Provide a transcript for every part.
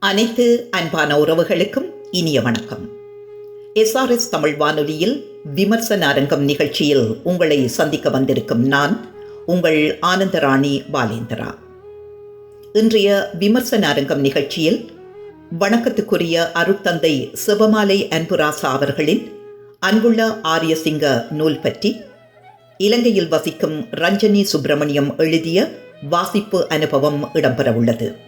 அனைத்து அன்பான உறவுகளுக்கும் இனிய வணக்கம். எஸ்ஆர்எஸ் தமிழ் வானொலியில் விமர்சன அரங்கம் நிகழ்ச்சியில் உங்களை சந்திக்க வந்திருக்கும் நான் உங்கள் ஆனந்தராணி பாலேந்திரா. இன்றைய விமர்சன அரங்கம் நிகழ்ச்சியில் வணக்கத்துக்குரிய அருட்தந்தை சிவமாலை அன்புராசா அவர்களின் அன்புள்ள ஆரியசிங்க நூல் பற்றி இலங்கையில் வசிக்கும் ரஞ்சனி சுப்பிரமணியம் எழுதிய வாசிப்பு அனுபவம் இடம்பெறவுள்ளது.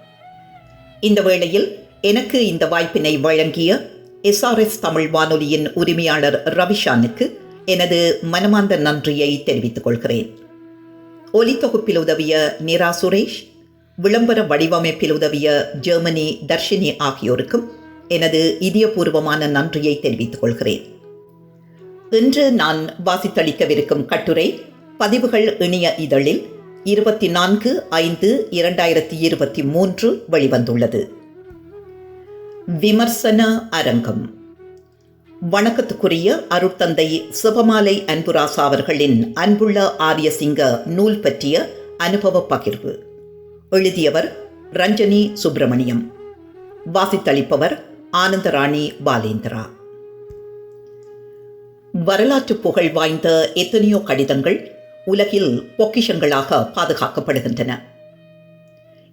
இந்த வேளையில் எனக்கு இந்த வாய்ப்பினை வழங்கிய எஸ்ஆர்எஸ் தமிழ் வானொலியின் உரிமையாளர் ரவிஷானுக்கு எனது மனமார்ந்த நன்றியை தெரிவித்துக் கொள்கிறேன். ஒலித்தொகுப்பில் உதவிய நிரா சுரேஷ் விளம்பர வடிவமைப்பில் உதவிய ஜெர்மனி தர்ஷினி ஆகியோருக்கும் எனது இதயபூர்வமான நன்றியை தெரிவித்துக் கொள்கிறேன். இன்று நான் வாசித்தளிக்கவிருக்கும் கட்டுரை பதிவுகள் இணைய இதழில் இருபத்தி நான்கு ஐந்து இரண்டாயிரத்தி இருபத்தி மூன்று வெளிவந்துள்ளது. விமர்சன அரங்கம். வணக்கத்துக்குரிய அருட்தந்தை சிவமாலை அன்புராசா அவர்களின் அன்புள்ள ஆரியசிங்க நூல் பற்றிய அனுபவ பகிர்வு. எழுதியவர் ரஞ்சனி சுப்பிரமணியம். வாசித்தளிப்பவர் ஆனந்தராணி பாலேந்திரா. வரலாற்று புகழ் வாய்ந்த எத்தனையோ கடிதங்கள் உலகில் பொக்கிஷங்களாக பாதுகாக்கப்படுகின்றன.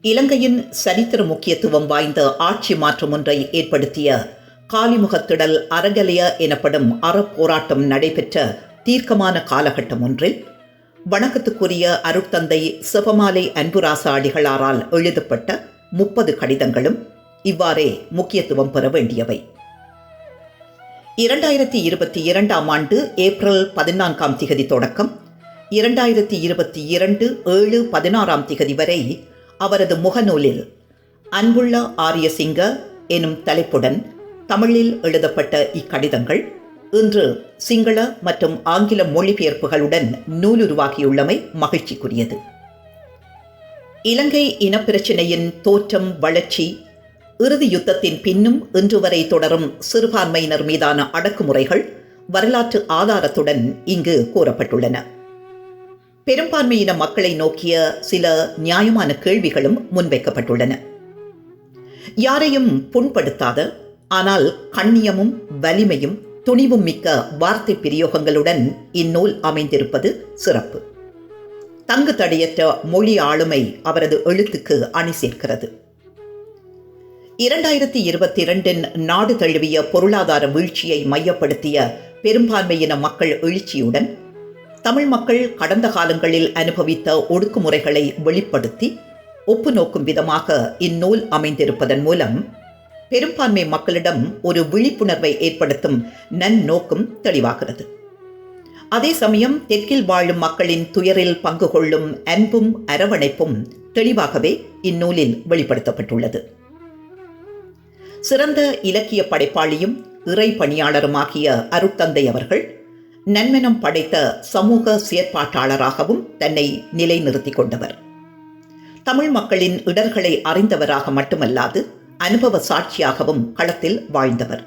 இலங்கையின் சரித்திர முக்கியத்துவம் வாய்ந்த ஆட்சி மாற்றம் ஒன்றை ஏற்படுத்திய காலிமுகத்திடல் அரங்கலைய எனப்படும் அறப்போராட்டம் நடைபெற்ற தீர்க்கமான காலகட்டம் ஒன்றில் வணக்கத்துக்குரிய அருட்தந்தை சிவமாலை அன்புராச அடிகளாரால் எழுதப்பட்ட முப்பது கடிதங்களும் இவ்வாறே முக்கியத்துவம் பெற வேண்டியவை. இரண்டாயிரத்தி இருபத்தி இரண்டாம் ஆண்டு ஏப்ரல் பதினான்காம் திகதி தொடக்கம் இரண்டாயிரத்தி இருபத்தி இரண்டு ஏழு பதினாறாம் திகதி வரை அவரது முகநூலில் அன்புள்ள ஆரியசிங்க எனும் தலைப்புடன் தமிழில் எழுதப்பட்ட இக்கடிதங்கள் இன்று சிங்கள மற்றும் ஆங்கில மொழிபெயர்ப்புகளுடன் நூலுருவாகியுள்ளமை மகிழ்ச்சிக்குரியது. இலங்கை இனப்பிரச்சினையின் தோற்றம் வளர்ச்சி இறுதி யுத்தத்தின் பின்னும் இன்று வரை தொடரும் சிறுபான்மையினர் மீதான அடக்குமுறைகள் வரலாற்று ஆதாரத்துடன் இங்கு கூறப்பட்டுள்ளன. பெரும்பான்மையின மக்களை நோக்கிய சில நியாயமான கேள்விகளும் முன்வைக்கப்பட்டுள்ளன. யாரையும் புண்படுத்தாத ஆனால் கண்ணியமும் வலிமையும் துணிவும் மிக்க வார்த்தை பிரயோகங்களுடன் இந்நூல் அமைந்திருப்பது சிறப்பு. தங்கு தடையற்ற மொழி ஆளுமை அவரது எழுத்துக்கு அணி சேர்க்கிறது. இரண்டாயிரத்தி இருபத்தி இரண்டின் நாடு தழுவிய பொருளாதார வீழ்ச்சியை மையப்படுத்திய பெரும்பான்மையின மக்கள் எழுச்சியுடன் தமிழ் மக்கள் கடந்த காலங்களில் அனுபவித்த ஒடுக்குமுறைகளை வெளிப்படுத்தி ஒப்பு நோக்கும் விதமாக இந்நூல் அமைந்திருப்பதன் மூலம் பெரும்பான்மை மக்களிடம் ஒரு விழிப்புணர்வை ஏற்படுத்தும் நன்னோக்கம் தெளிவாகிறது. அதே சமயம் தெற்கில் வாழும் மக்களின் துயரில் பங்கு கொள்ளும் அன்பும் அரவணைப்பும் தெளிவாகவே இந்நூலில் வெளிப்படுத்தப்பட்டுள்ளது. சிறந்த இலக்கிய படைப்பாளியும் இறை பணியாளருமாகிய அருட்தந்தை அவர்கள் நன்மனம் படைத்த சமூக செயற்பாட்டாளராகவும் தன்னை நிலைநிறுத்திக் கொண்டவர். தமிழ் மக்களின் இடர்களை அறிந்தவராக மட்டுமல்லாது அனுபவ சாட்சியாகவும் களத்தில் வாழ்ந்தவர்.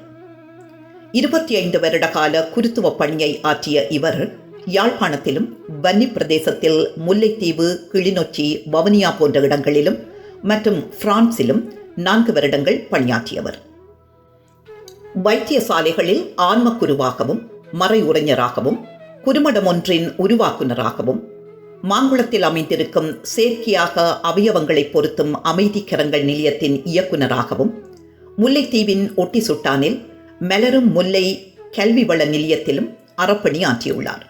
இருபத்தி ஐந்து வருட கால குருத்துவ பணியை ஆற்றிய இவர் யாழ்ப்பாணத்திலும் வன்னி பிரதேசத்தில் முல்லைத்தீவு கிளிநொச்சி வவுனியா போன்ற இடங்களிலும் மற்றும் பிரான்சிலும் நான்கு வருடங்கள் பணியாற்றியவர். வைத்தியசாலைகளில் ஆன்மக்குருவாகவும் மறையுறைஞராகவும் குறுமடம் ஒன்றின் உருவாக்குனராகவும் மாங்குளத்தில் அமைந்திருக்கும் செயற்கையாக அவயவங்களை பொருத்தும் அமைதிக்கரங்கள் நிலையத்தின் இயக்குநராகவும் முல்லைத்தீவின் ஒட்டி சுட்டானில் மலரும் முல்லை கல்வி வள நிலையத்திலும் அறப்பணி ஆற்றியுள்ளார்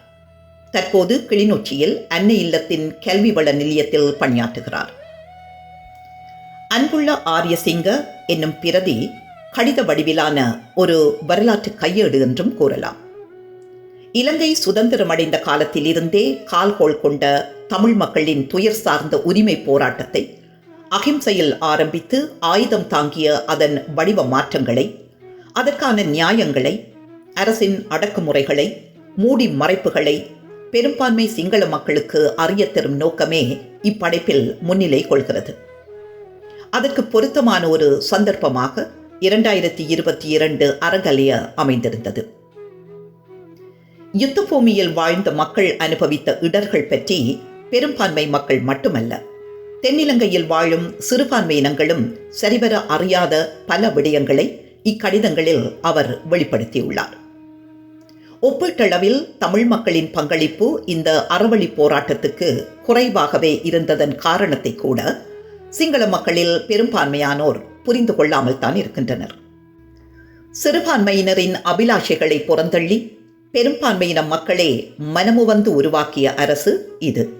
தற்போது கிளிநொச்சியில் அன்னை இல்லத்தின் கல்வி வள நிலையத்தில் பணியாற்றுகிறார். அன்புள்ள ஆரியசிங்க என்னும் பிரதி கடித வடிவிலான ஒரு வரலாற்று கையேடு என்றும் கூறலாம். இலங்கை சுதந்திரமடைந்த காலத்திலிருந்தே கால்கோள் கொண்ட தமிழ் மக்களின் துயர் சார்ந்த உரிமை போராட்டத்தை அகிம்சையில் ஆரம்பித்து ஆயுதம் தாங்கிய அதன் வடிவ மாற்றங்களை அதற்கான நியாயங்களை அரசின் அடக்குமுறைகளை மூடி மறைப்புகளை பெரும்பான்மை சிங்கள மக்களுக்கு அறிய தரும் நோக்கமே இப்படைப்பில் முன்னிலை கொள்கிறது. அதற்கு பொருத்தமான ஒரு சந்தர்ப்பமாக இரண்டாயிரத்தி இருபத்தி இரண்டு அறங்கலைய அமைந்திருந்தது. யுத்த பூமியில் வாழ்ந்த மக்கள் அனுபவித்த இடர்கள் பற்றி பெரும்பான்மை மக்கள் மட்டுமல்ல. தென்னிலங்கையில் வாழும் சிறுபான்மையினங்களும் சரிவர அறியாத பல விடயங்களை இக்கடிதங்களில் அவர் வெளிப்படுத்தியுள்ளார். ஒப்பீட்டளவில் தமிழ் மக்களின் பங்களிப்பு இந்த அறவழி போராட்டத்துக்கு குறைவாகவே இருந்ததன் காரணத்தை கூட சிங்கள மக்களில் பெரும்பான்மையானோர் புரிந்து கொள்ளாமல் தான் இருக்கின்றனர். சிறுபான்மையினரின் அபிலாஷைகளை புறந்தள்ளி பெரும்பான்மையின மக்களே மனமுவந்து உருவாக்கிய அரசு இது.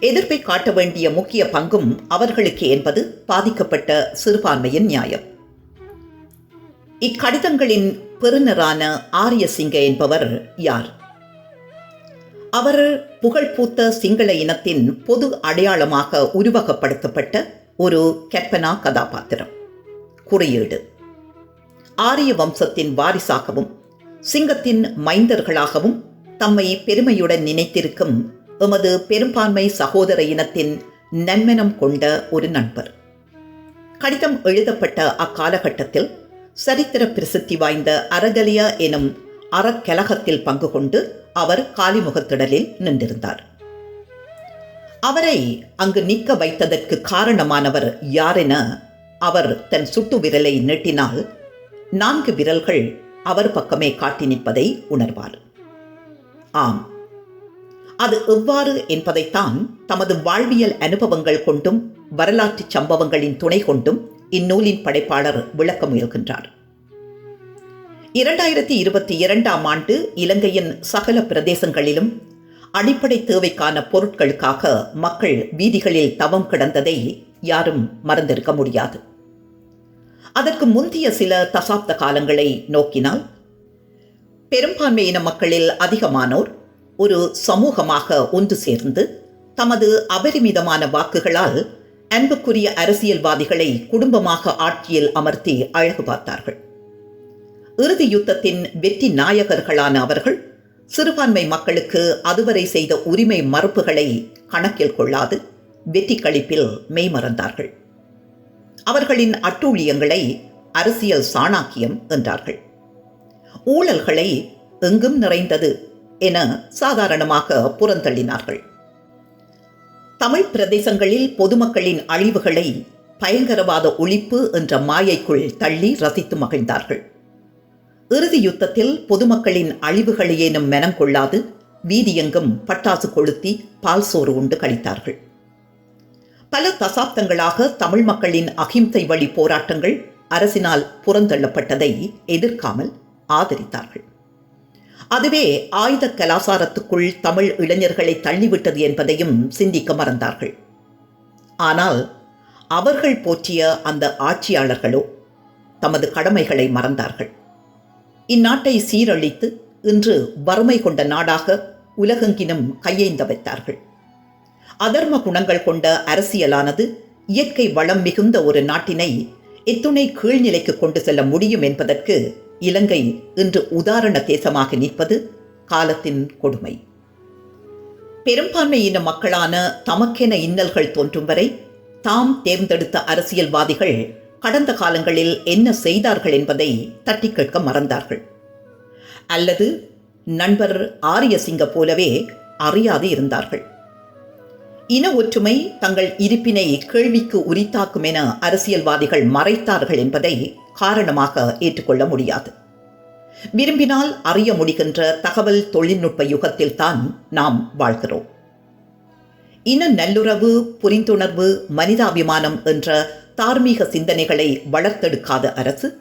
எதிர்ப்பை காட்ட வேண்டிய முக்கிய பங்கும் அவர்களுக்கு என்பது பாதிக்கப்பட்ட சிறுபான்மையின் நியாயம். இக்கடிதங்களின் பெறுநரான ஆரிய சிங்க என்பவர் யார்? அவர் புகழ்பூத்த சிங்கள இனத்தின் பொது அடையாளமாக உருவகப்படுத்தப்பட்ட ஒரு கற்பனா கதாபாத்திரம். குறியீடு. ஆரிய வம்சத்தின் வாரிசாகவும் சிங்கத்தின் மைந்தர்களாகவும் தம்மை பெருமையுடன் நினைத்திருக்கும் எமது பெரும்பான்மை சகோதர இனத்தின் நன்மனம் கொண்ட ஒரு நண்பர். கடிதம் எழுதப்பட்ட அக்காலகட்டத்தில் சரித்திர பிரசித்தி வாய்ந்த அரகலியா எனும் அறக்கலகத்தில் பங்கு கொண்டு அவர் காலிமுகத்திடலில் நின்றிருந்தார். அவரை அங்கு நிற்க வைத்ததற்கு காரணமானவர் யாரென அவர் தன் சுட்டு விரலை நீட்டினால் நான்கு விரல்கள் அவர் பக்கமே காட்டி நிற்பதை உணர்வார். ஆம். அது எவ்வாறு என்பதைத்தான் தமது வாழ்வியல் அனுபவங்கள் கொண்டும் வரலாற்று சம்பவங்களின் துணை கொண்டும் இந்நூலின் படைப்பாளர் விளக்க முயல்கின்றார். இரண்டாயிரத்தி இருபத்தி இரண்டாம் ஆண்டு இலங்கையின் சகல பிரதேசங்களிலும் அடிப்படை தேவைக்கான பொருட்களுக்காக மக்கள் வீதிகளில் தவம் கிடந்ததை யாரும் மறந்திருக்க முடியாது. அதற்கு முந்தைய சில தசாப்த காலங்களை நோக்கினால் பெரும்பான்மையின மக்களில் அதிகமானோர் ஒரு சமூகமாக ஒன்று சேர்ந்து தமது அபரிமிதமான வாக்குகளால் அன்புக்குரிய அரசியல்வாதிகளை குடும்பமாக ஆட்சியில் அமர்த்தி அழகு பார்த்தார்கள். இறுதி யுத்தத்தின் வெற்றி நாயகர்களான அவர்கள் சிறுபான்மை மக்களுக்கு அதுவரை செய்த உரிமை மறுப்புகளை கணக்கில் கொள்ளாது வெற்றி கழிப்பில் மெய்மறந்தார்கள். அவர்களின் அட்டூழியங்களை அரசியல் சாணாக்கியம் என்றார்கள். ஊழல்களை எங்கும் நிறைந்தது என சாதாரணமாக புறந்தள்ளினார்கள். தமிழ் பிரதேசங்களில் பொதுமக்களின் அழிவுகளை பயங்கரவாத ஒழிப்பு என்ற மாயைக்குள் தள்ளி ரசித்து மகிழ்ந்தார்கள். இறுதி யுத்தத்தில் பொதுமக்களின் அழிவுகளையேனும் மெனம் கொள்ளாது வீதியெங்கும் பட்டாசு கொளுத்தி பால் சோறு உண்டு கழித்தார்கள். பல தசாப்தங்களாக தமிழ் மக்களின் அகிம்சை வழி போராட்டங்கள் அரசினால் புறந்தள்ளப்பட்டதை எதிர்க்காமல் ஆதரித்தார்கள். அதுவே ஆயுத கலாசாரத்துக்குள் தமிழ் இளைஞர்களை தள்ளிவிட்டது என்பதையும் சிந்திக்க மறந்தார்கள். ஆனால் அவர்கள் போற்றிய அந்த ஆட்சியாளர்களோ தமது கடமைகளை மறந்தார்கள். இந்நாட்டை சீரழித்து இன்று வறுமை கொண்ட நாடாக உலகெங்கினும் கையேந்த வைத்தார்கள். அதர்ம குணங்கள் கொண்ட அரசியலானது இயற்கை வளம் மிகுந்த ஒரு நாட்டினை இத்துணை கீழ்நிலைக்கு கொண்டு செல்ல முடியும் என்பதற்கு இலங்கை இன்று உதாரண தேசமாக நிற்பது காலத்தின் கொடுமை. பெரும்பான்மையின மக்களான தமக்கென இன்னல்கள் தோன்றும் வரை தாம் தேர்ந்தெடுத்த அரசியல்வாதிகள் கடந்த காலங்களில் என்ன செய்தார்கள் என்பதை தட்டி கேட்க மறந்தார்கள். அல்லது நண்பர் ஆரியசிங்க போலவே அறியாது இருந்தார்கள். இன ஒற்றுமை தங்கள் இருப்பினை கேள்விக்கு உரித்தாக்கும் என அரசியல்வாதிகள் மறைத்தார்கள் என்பதை காரணமாக ஏற்றுக்கொள்ள முடியாது. விரும்பினால் அறிய முடிகின்ற தகவல் தொழில்நுட்ப யுகத்தில் தான் நாம் வாழ்கிறோம். இன நல்லுறவு புரிந்துணர்வு மனிதாபிமானம் என்ற தார்மீக சிந்தனைகளை வளர்த்தெடுக்காத அரசு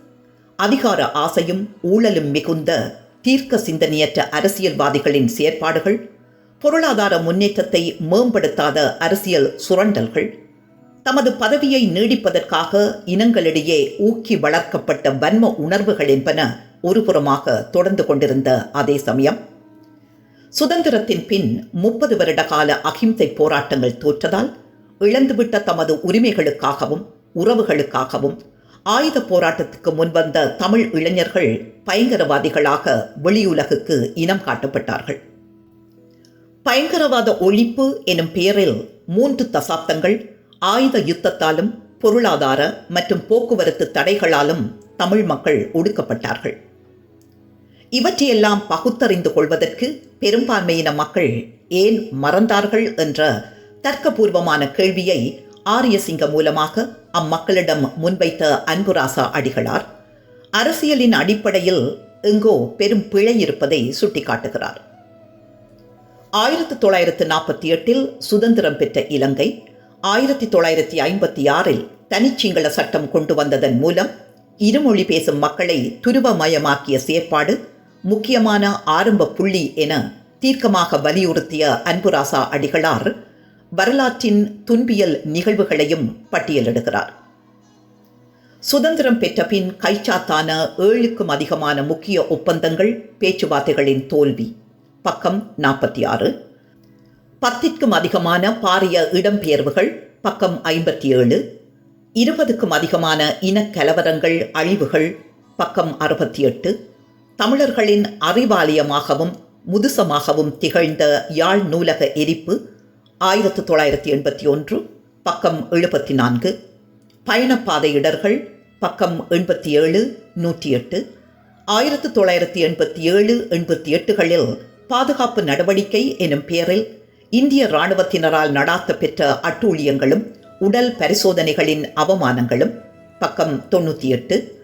அதிகார ஆசையும் ஊழலும் மிகுந்த தீர்க்க சிந்தனையற்ற அரசியல்வாதிகளின் செயற்பாடுகள் பொருளாதார முன்னேற்றத்தை மேம்படுத்தாத அரசியல் சுரண்டல்கள் தமது பதவியை நீடிப்பதற்காக இனங்களிடையே ஊக்கி வளர்க்கப்பட்ட வன்ம உணர்வுகள் என்பன ஒருபுறமாக தொடர்ந்து கொண்டிருந்த அதே சமயம் சுதந்திரத்தின் பின் முப்பது வருட கால அகிம்சை போராட்டங்கள் தோற்றதால் இழந்துவிட்ட தமது உரிமைகளுக்காகவும் உறவுகளுக்காகவும் ஆயுத போராட்டத்துக்கு முன்வந்த தமிழ் இளைஞர்கள் பயங்கரவாதிகளாக வெளியுலகுக்கு இனம் காட்டப்பட்டார்கள். பயங்கரவாத ஒழிப்பு எனும் பெயரில் மூன்று தசாப்தங்கள் ஆயுத யுத்தத்தாலும் பொருளாதார மற்றும் போக்குவரத்து தடைகளாலும் தமிழ் மக்கள் ஒடுக்கப்பட்டார்கள். இவற்றையெல்லாம் பகுத்தறிந்து கொள்வதற்கு பெரும்பான்மையின மக்கள் ஏன் மறந்தார்கள் என்ற தர்க்கபூர்வமான கேள்வியை ஆரியசிங்க மூலமாக அம்மக்களிடம் முன்வைத்த அன்புராசா அடிகளார் அரசியலின் அடிப்படையில் எங்கோ பெரும் பிழை இருப்பதை சுட்டிக்காட்டுகிறார். ஆயிரத்தி தொள்ளாயிரத்து நாற்பத்தி எட்டில் சுதந்திரம் பெற்ற இலங்கை ஆயிரத்தி தொள்ளாயிரத்தி ஐம்பத்தி ஆறில் தனிச்சிங்கள சட்டம் கொண்டு வந்ததன் மூலம் இருமொழி பேசும் மக்களை துருவமயமாக்கிய செயற்பாடு முக்கியமான ஆரம்ப புள்ளி என தீர்க்கமாக வலியுறுத்திய அன்புராசா அடிகளார் வரலாற்றின் துன்பியல் நிகழ்வுகளையும் பட்டியலிடுகிறார். சுதந்திரம் பெற்ற பின் கைச்சாத்தான ஏழுக்கும் அதிகமான முக்கிய ஒப்பந்தங்கள் பேச்சுவார்த்தைகளின் தோல்வி. பக்கம் நாற்பத்தி ஆறு பத்திற்கும் அதிகமான பாரிய இடம்பெயர்வுகள் பக்கம் ஐம்பத்தி ஏழு இருபதுக்கும் அதிகமான இனக்கலவரங்கள் அழிவுகள் பக்கம் அறுபத்தி எட்டு தமிழர்களின் அறிவாலயமாகவும் முதுசமாகவும் திகழ்ந்த யாழ் நூலக எரிப்பு ஆயிரத்து தொள்ளாயிரத்தி எண்பத்தி ஒன்று பக்கம் எழுபத்தி நான்கு பயணப்பாதை இடர்கள் பக்கம் எண்பத்தி ஏழு நூற்றி எட்டு ஆயிரத்து தொள்ளாயிரத்தி எண்பத்தி ஏழு எண்பத்தி எட்டுகளில் பாதுகாப்பு நடவடிக்கை எனும் பெயரில் இந்திய இராணுவத்தினரால் நடாத்த பெற்ற அட்டூழியங்களும் உடல் பரிசோதனைகளின் அவமானங்களும் பக்கம் தொண்ணூற்றி எட்டு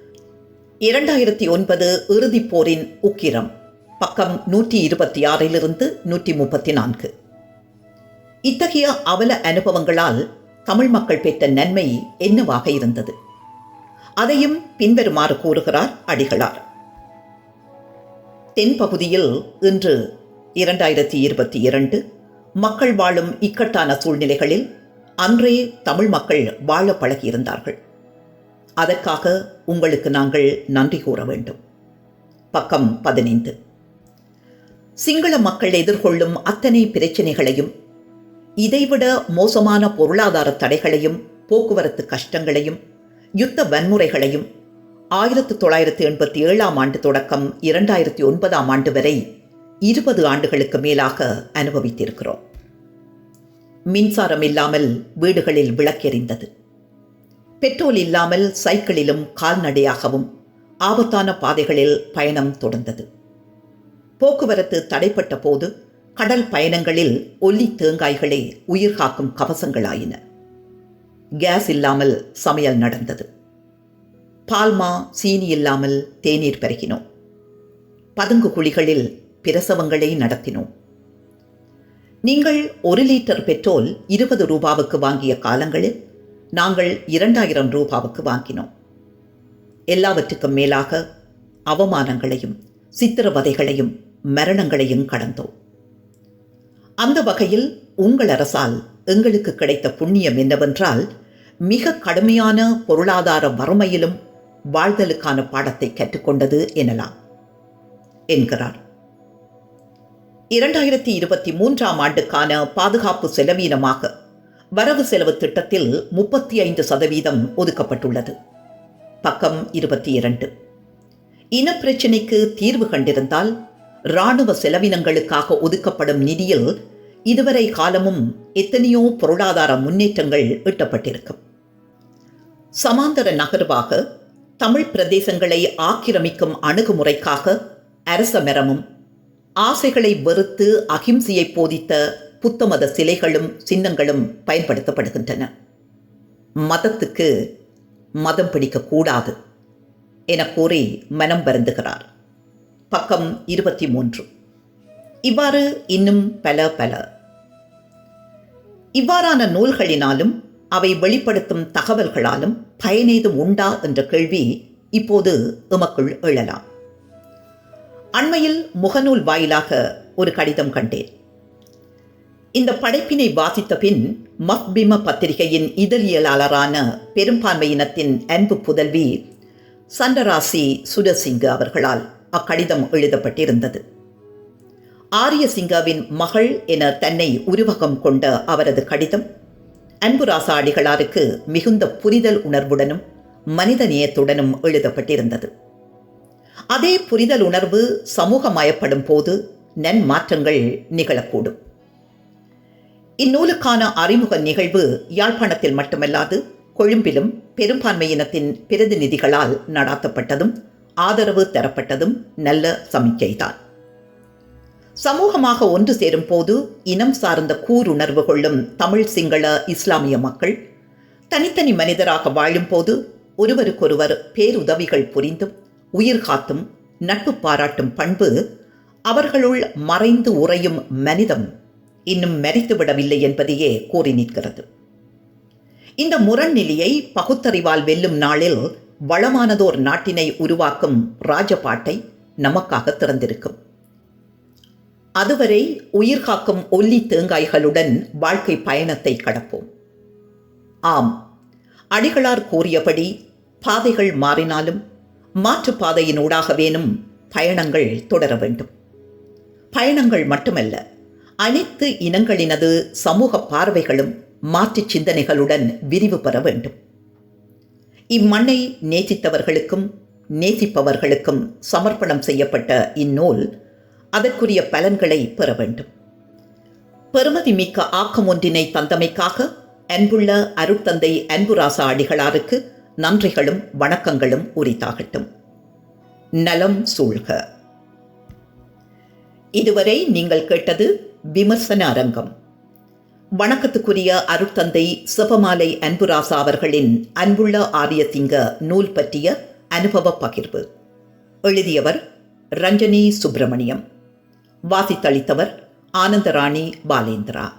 இரண்டாயிரத்தி ஒன்பது இறுதிப் போரின் உக்கிரம் பக்கம் நூற்றி இருபத்தி ஆறிலிருந்து நூற்றி முப்பத்தி நான்கு இத்தகைய அவல அனுபவங்களால் தமிழ் மக்கள் பெற்ற நன்மை என்னவாக இருந்தது? அதையும் பின்வருமாறு கூறுகிறார் அடிகளார். தென்பகுதியில் இன்று இரண்டாயிரத்தி இருபத்தி இரண்டு மக்கள் வாழும் இக்கட்டான சூழ்நிலைகளில் அன்றே தமிழ் மக்கள் வாழ பழகியிருந்தார்கள். அதற்காக உங்களுக்கு நாங்கள் நன்றி கூற வேண்டும். பக்கம் பதினைந்து. சிங்கள மக்கள் எதிர்கொள்ளும் அத்தனை பிரச்சனைகளையும் இதைவிட மோசமான பொருளாதார தடைகளையும் போக்குவரத்து கஷ்டங்களையும் யுத்த வன்முறைகளையும் ஆயிரத்து தொள்ளாயிரத்து எண்பத்தி ஏழாம் ஆண்டு தொடக்கம் இரண்டாயிரத்தி ஒன்பதாம் ஆண்டு வரை இருபது ஆண்டுகளுக்கு மேலாக அனுபவித்திருக்கிறோம். மின்சாரம் இல்லாமல் வீடுகளில் விளக்கெறிந்தது பெட்ரோல் இல்லாமல் சைக்கிளிலும் கால்நடையாகவும் ஆபத்தான பாதைகளில் பயணம் தொடர்ந்தது. போக்குவரத்து தடைப்பட்ட போது கடல் பயணங்களில் ஒல்லி தேங்காய்களே உயிர் காக்கும் கவசங்களாயின. கேஸ் இல்லாமல் சமையல் நடந்தது. பால்மா சீனி இல்லாமல் தேநீர் பருகினோம். பதுங்கு குழிகளில் பிரசவங்களை நடத்தினோம். நீங்கள் ஒரு லிட்டர் பெட்ரோல் இருபது ரூபாவுக்கு வாங்கிய காலங்களில் நாங்கள் இரண்டாயிரம் ரூபாவுக்கு வாங்கினோம். எல்லாவற்றுக்கும் மேலாக அவமானங்களையும் சித்திரவதைகளையும் மரணங்களையும் கடந்தோம். அந்த வகையில் உங்கள் அரசால் எங்களுக்கு கிடைத்த புண்ணியம் என்னவென்றால் மிக கடுமையான பொருளாதார வறுமையிலும் வாழ்தலுக்கான பாடத்தை கற்றுக்கொண்டது எனலாம் என்கிறார். இரண்டாயிரத்தி இருபத்தி மூன்றாம் ஆண்டுக்கான பாதுகாப்பு செலவீனமாக வரவு செலவு திட்டத்தில் முப்பத்தி ஐந்து சதவீதம் ஒதுக்கப்பட்டுள்ளது. பக்கம் இருபத்தி இரண்டு. இனப்பிரச்சினைக்கு தீர்வு கண்டிருந்தால் இராணுவ செலவினங்களுக்காக ஒதுக்கப்படும் நிதியில் இதுவரை காலமும் எத்தனையோ பொருளாதார முன்னேற்றங்கள் எட்டப்பட்டிருக்கும். சமாந்தர நகர்வாக தமிழ் பிரதேசங்களை ஆக்கிரமிக்கும் அணுகுமுறைக்காக அரசமரமும் ஆசைகளை வெறுத்து அகிம்சையை போதித்த புத்தமத சிலைகளும் சின்னங்களும் பயன்படுத்தப்படுகின்றன. மதத்துக்கு மதம் பிடிக்கக்கூடாது என கூறி மனம் வருந்துகிறார். பக்கம் இருபத்தி மூன்று இவ்வாறு இன்னும் பல பல. இவ்வாறான நூல்களினாலும் அவை வெளிப்படுத்தும் தகவல்களாலும் பயனேதும் உண்டா என்ற கேள்வி இப்போது எமக்குள் எழலாம். அண்மையில் முகநூல் வாயிலாக ஒரு கடிதம் கண்டேன். இந்த படைப்பினை வாசித்த பின் மஃபிம பத்திரிகையின் இதழியலாளரான பெரும்பான்மையினத்தின் அன்பு புதல்வி சண்டராசி சுடசிங்க அவர்களால் அக்கடிதம் எழுதப்பட்டிருந்தது. ஆரியசிங்காவின் மகள் என தன்னை உருவகம் கொண்ட அவரது கடிதம் அன்புராசா அடிகளாருக்கு மிகுந்த புரிதல் உணர்வுடனும் மனிதநேயத்துடனும் எழுதப்பட்டிருந்தது. அதே புரிதல் உணர்வு சமூகமயப்படும் போது நன்மாற்றங்கள் நிகழக்கூடும். இந்நூலுக்கான அறிமுக நிகழ்வு யாழ்ப்பாணத்தில் மட்டுமல்லாது கொழும்பிலும் பெரும்பான்மையினத்தின் பிரதிநிதிகளால் நடாத்தப்பட்டதும் ஆதரவு தரப்பட்டதும் நல்ல சமிக்கைதான். சமூகமாக ஒன்று சேரும் போது இனம் சார்ந்த கூருணர்வு கொள்ளும் தமிழ் சிங்கள இஸ்லாமிய மக்கள் தனித்தனி மனிதராக வாழும்போது ஒருவருக்கொருவர் பேருதவிகள் புரிந்தும் உயிர் காத்தும் நட்பு பாராட்டும் பண்பு அவர்களுள் மறைந்து உறையும் மனிதம் இன்னும் மரித்துவிடவில்லை என்பதையே கூறி நிற்கிறது. இந்த முரண்நிலையை பகுத்தறிவால் வெல்லும் நாளில் வளமானதோர் நாட்டினை உருவாக்கும் ராஜபாட்டை நமக்காக திறந்திருக்கும். அதுவரை உயிர் காக்கும் ஒல்லி தேங்காய்களுடன் வாழ்க்கை பயணத்தை கடப்போம். ஆம் அடிகளார் கூறியபடி பாதைகள் மாறினாலும் மாற்றுப் பாதையினூடாகவேனும் பயணங்கள் தொடர வேண்டும். பயணங்கள் மட்டுமல்ல அனைத்து இனங்களினது சமூக பார்வைகளும் மாற்று சிந்தனைகளுடன் விரிவு பெற வேண்டும். இம்மண்ணை நேசித்தவர்களுக்கும் நேசிப்பவர்களுக்கும் சமர்ப்பணம் செய்யப்பட்ட இந்நூல் அதற்குரிய பலன்களை பெற வேண்டும். பெருமதி மிக்க ஆக்கம் ஒன்றினை தந்தமைக்காக அன்புள்ள அருட்தந்தை அன்புராசா அடிகளாருக்கு நன்றிகளும் வணக்கங்களும் உரித்தாகட்டும். நலம் சூழ்க. இதுவரை நீங்கள் கேட்டது விமர்சன அரங்கம். வணக்கத்துக்குரிய அருட்தந்தை சிவமாலை அன்புராசா அவர்களின் அன்புள்ள ஆரியசிங்க நூல் பற்றிய அனுபவ பகிர்வு. எழுதியவர் ரஞ்சனி சுப்பிரமணியம். வாசித்தளித்தவர் ஆனந்தராணி பாலேந்திரா.